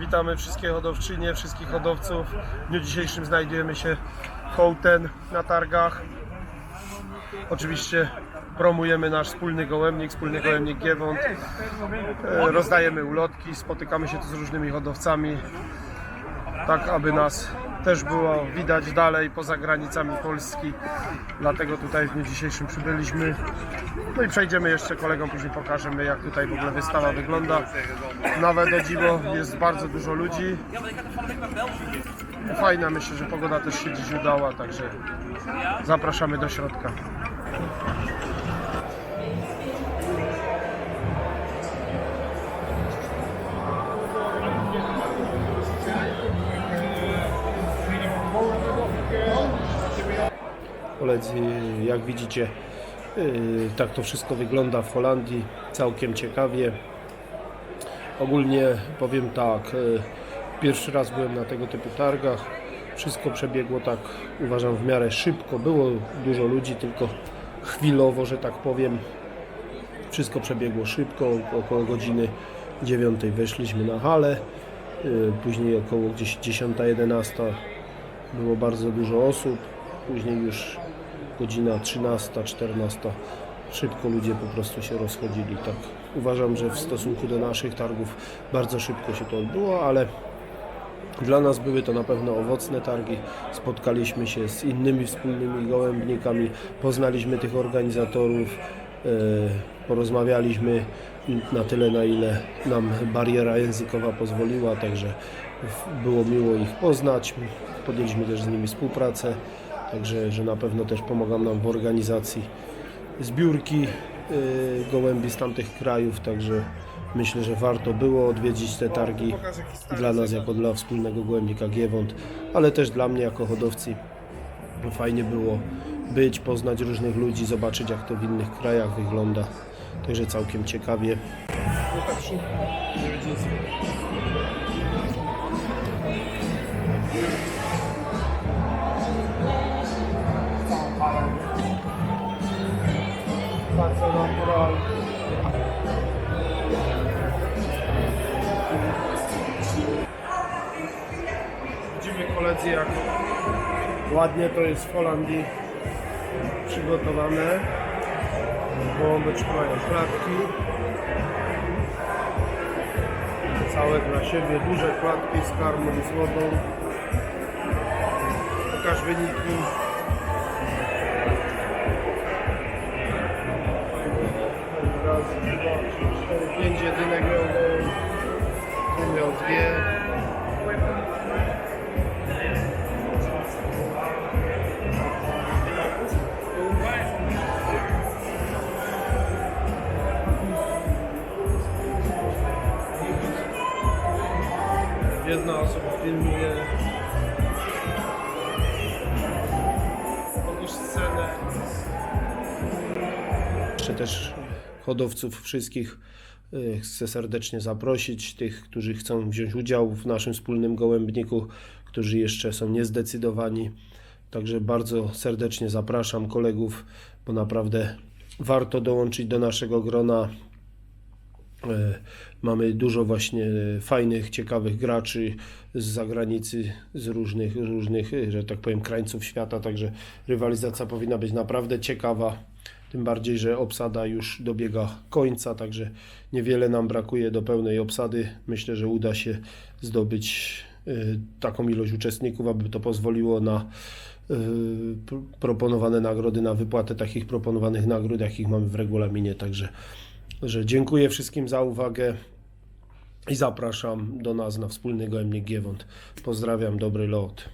Witamy wszystkie hodowczynie, wszystkich hodowców. W dniu dzisiejszym znajdujemy się w Hołten na targach. Oczywiście promujemy nasz wspólny gołębnik, wspólny gołębnik Giewont. E, Rozdajemy ulotki, spotykamy się tu z różnymi hodowcami, tak aby nas też było widać dalej poza granicami Polski. Dlatego tutaj w dniu dzisiejszym przybyliśmy. No i przejdziemy jeszcze kolegom, później pokażemy jak tutaj w ogóle wystawa wygląda. Nawet o dziwo jest bardzo dużo ludzi. Fajna, myślę, że pogoda też się dziś udała, także zapraszamy do środka. Koledzy, jak widzicie, yy, tak to wszystko wygląda w Holandii, całkiem ciekawie. Ogólnie powiem tak, yy, pierwszy raz byłem na tego typu targach. Wszystko przebiegło tak, uważam, w miarę szybko. Było dużo ludzi, tylko chwilowo, że tak powiem. Wszystko przebiegło szybko, około godziny 9 weszliśmy na halę. Yy, Później około gdzieś 10-11 było bardzo dużo osób. Później już godzina 13, 14. Szybko ludzie po prostu się rozchodzili. Tak uważam, że w stosunku do naszych targów bardzo szybko się to odbyło, ale dla nas były to na pewno owocne targi. Spotkaliśmy się z innymi wspólnymi gołębnikami, poznaliśmy tych organizatorów, e, porozmawialiśmy na tyle, na ile nam bariera językowa pozwoliła, także było miło ich poznać. Podjęliśmy też z nimi współpracę, także że na pewno też pomogą nam w organizacji zbiórki y, gołębi z tamtych krajów, także myślę, że warto było odwiedzić te targi dla nas jako dla wspólnego gołębnika Giewont, ale też dla mnie jako hodowcy fajnie było być, poznać różnych ludzi, zobaczyć jak to w innych krajach wygląda, także całkiem ciekawie. Bardzo Jak ładnie to jest w Holandii przygotowane. Gołąbeczki mają klatki. Całe dla siebie, duże klatki z karmą i z wodą. Pokaż wyniki. Raz, dwa, trzy, cztery, pięć gołąb. Ten miał dwie. Jedna osoba filmuje. Pokaż scenę. Jeszcze też hodowców wszystkich y, chcę serdecznie zaprosić, tych, którzy chcą wziąć udział w naszym wspólnym gołębniku, którzy jeszcze są niezdecydowani. Także bardzo serdecznie zapraszam kolegów, bo naprawdę warto dołączyć do naszego grona. E, Mamy dużo właśnie fajnych, ciekawych graczy z zagranicy, z różnych, różnych, że tak powiem, krańców świata, także rywalizacja powinna być naprawdę ciekawa. Tym bardziej, że obsada już dobiega końca, także niewiele nam brakuje do pełnej obsady. Myślę, że uda się zdobyć e, taką ilość uczestników, aby to pozwoliło na e, pr- proponowane nagrody, na wypłatę takich proponowanych nagród, jakich mamy w regulaminie. Także że dziękuję wszystkim za uwagę i zapraszam do nas na wspólny gołębnik Giewont. Pozdrawiam, dobry lot.